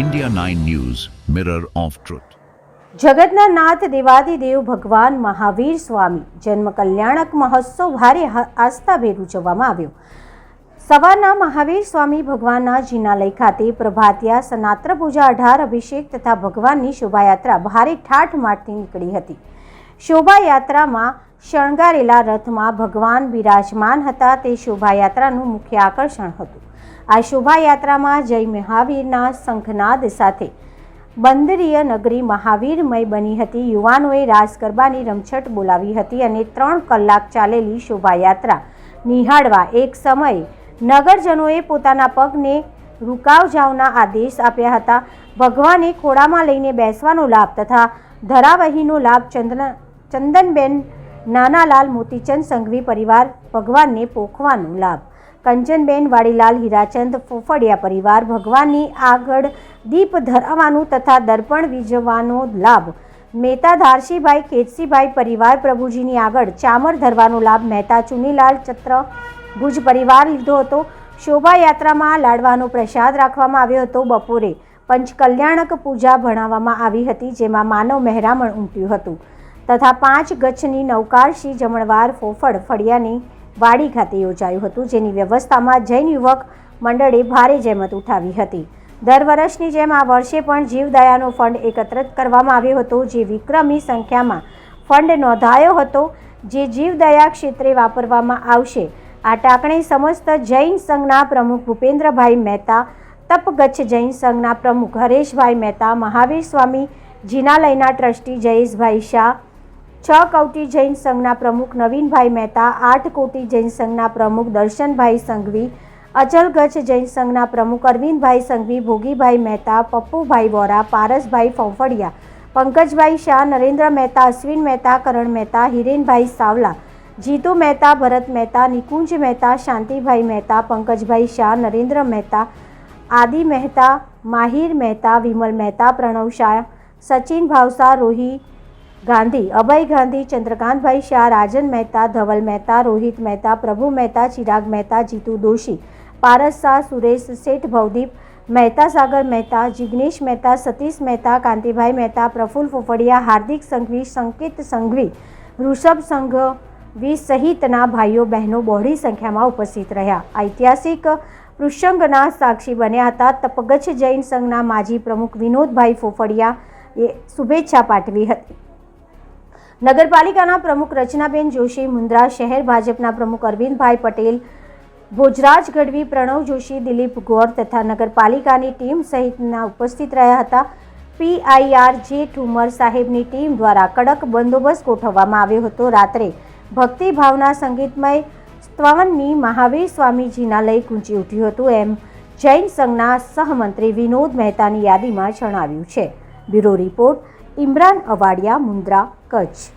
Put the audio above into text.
India 9 news mirror of truth જગતના નાથ દેવાદિદેવ ભગવાન મહાવીર સ્વામી જન્મ કલ્યાણક મહોત્સવ ભારે આસ્થા આસ્થાભેર ઉજવવામાં આવ્યો. સવારના મહાવીર સ્વામી ભગવાનના જિનાલય ખાતે પ્રભાતિયા સનાત્ર પૂજા અઢાર અભિષેક તથા ભગવાનની શોભાયાત્રા ભારે ઠાઠ માઠથી નીકળી હતી. શોભાયાત્રામાં શણગારેલા રથમાં ભગવાન બિરાજમાન હતા તે શોભાયાત્રાનું મુખ્ય આકર્ષણ હતું. આ શોભાયાત્રામાં જય મહાવીરના શંખનાદ સાથે બંદરીય નગરી મહાવીરમય બની હતી. યુવાનોએ રાસ ગરબાની રમછટ બોલાવી હતી અને ત્રણ કલાક ચાલેલી શોભાયાત્રા નિહાળવા એક સમયે નગરજનોએ પોતાના પગને રૂકાવ જાવના આદેશ આપ્યા હતા. ભગવાને ખોળામાં લઈને બેસવાનો લાભ તથા ધરાવહીનો લાભ ચંદન ચંદનબેન નાનાલાલ મોતીચંદ સંઘવી પરિવાર ભગવાનને પોખવાનો લાભ કંચનબેન, વાડીલાલ, હીરાચંદ, ફોફડિયા પરિવાર ભગવાનની આગળ દીપ ધરાવવાનું તથા દર્પણ વીજવાનો લાભ. મહેતા ધારસીભાઈ કેતસીભાઈ પરિવાર પ્રભુજીની આગળ ચામર ધરવાનો લાભ. મહેતા ચુનીલાલ ચત્ર ભુજ પરિવાર લીધો હતો. શોભાયાત્રામાં લાડવાનો પ્રસાદ રાખવામાં આવ્યો હતો બપોરે. પંચકલ્યાણક પૂજા ભણાવવામાં આવી હતી, જેમાં માનવ મહેરામણ ઉમટ્યું હતું. તથા પાંચ ગચ્છની નવકારશી જમણવાર ફોફળ ફળિયાની વાડી ખાતે યોજાયું હતું, જેની વ્યવસ્થામાં જૈન યુવક મંડળે ભારે જહેમત ઉઠાવી હતી. દર વર્ષની જેમ આ વર્ષે પણ જીવદયાનો ફંડ એકત્રિત કરવામાં આવ્યો હતો, જે વિક્રમી સંખ્યામાં ફંડ નોંધાયો હતો, જે જીવદયા ક્ષેત્રે વાપરવામાં આવશે. આ ટાંકણે સમસ્ત જૈન સંઘના પ્રમુખ ભૂપેન્દ્રભાઈ મહેતા, તપગચ્છ જૈન સંઘના પ્રમુખ હરેશભાઈ મહેતા, મહાવીર સ્વામી, જિનાલયના ટ્રસ્ટી જયેશભાઈ શાહ છ કૌટી જૈન સંઘના પ્રમુખ નવીનભાઈ મહેતા, આઠ કોટી જૈન સંઘના પ્રમુખ દર્શનભાઈ સંઘવી અચલગચ્છ જૈન સંઘના પ્રમુખ અરવિંદભાઈ સંઘવી, ભોગીભાઈ મહેતા, પપ્પુભાઈ વોરા, પારસભાઈ ફોફડિયા, પંકજભાઈ શાહ, નરેન્દ્ર મહેતા, અશ્વિન મહેતા, કરણ મહેતા, હિરેનભાઈ સાવલા, જીતુ મહેતા, ભરત મહેતા, નિકુંજ મહેતા, શાંતિભાઈ મહેતા, પંકજભાઈ શાહ, નરેન્દ્ર મહેતા, આદિ મહેતા, માહિર મહેતા, વિમલ મહેતા, પ્રણવ શાહ, સચિન ભાવસા, રોહી ગાંધી, અભય ગાંધી, ચંદ્રકાંતભાઈ શાહ, રાજન મહેતા, ધવલ મહેતા, રોહિત મહેતા, પ્રભુ મહેતા, ચિરાગ મહેતા, જીતુ દોશી, પારસ શાહ, સુરેશ શેઠ, ભવદીપ મહેતા, સાગર મહેતા, જિગ્નેશ મહેતા, સતીશ મહેતા, કાંતિભાઈ મહેતા, પ્રફુલ્લ ફોફડિયા, હાર્દિક સંઘવી, સંકેત સંઘવી, ઋષભ સંઘવી સહિતના ભાઈઓ બહેનો બહોળી સંખ્યામાં ઉપસ્થિત રહ્યા. ઐતિહાસિક પૃષંગના સાક્ષી બન્યા હતા. તપગચ્છ જૈન સંઘના માજી પ્રમુખ વિનોદભાઈ ફોફડિયા એ શુભેચ્છા પાઠવી હતી. નગરપાલિકાના પ્રમુખ રચનાબેન જોશી, મુન્દ્રા શહેર ભાજપના પ્રમુખ અરવિંદભાઈ પટેલ, ભોજરાજ ગઢવી પ્રણવ જોશી, દિલીપ ગોર તથા નગરપાલિકાની ટીમ સહિતના ઉપસ્થિત રહ્યા હતા. પીઆઈઆર જે ઠુમર સાહેબની ટીમ દ્વારા કડક બંદોબસ્ત ગોઠવવામાં આવ્યો હતો. રાત્રે ભક્તિભાવના સંગીતમય સ્તવનની મહાવીર સ્વામીજીના લય ગુંજી ઉઠ્યું હતું. એમ જૈન સંઘના સહમંત્રી વિનોદ મહેતાની યાદીમાં જણાવ્યું છે. Bureau report Imran Avadiya Mundra Kutch.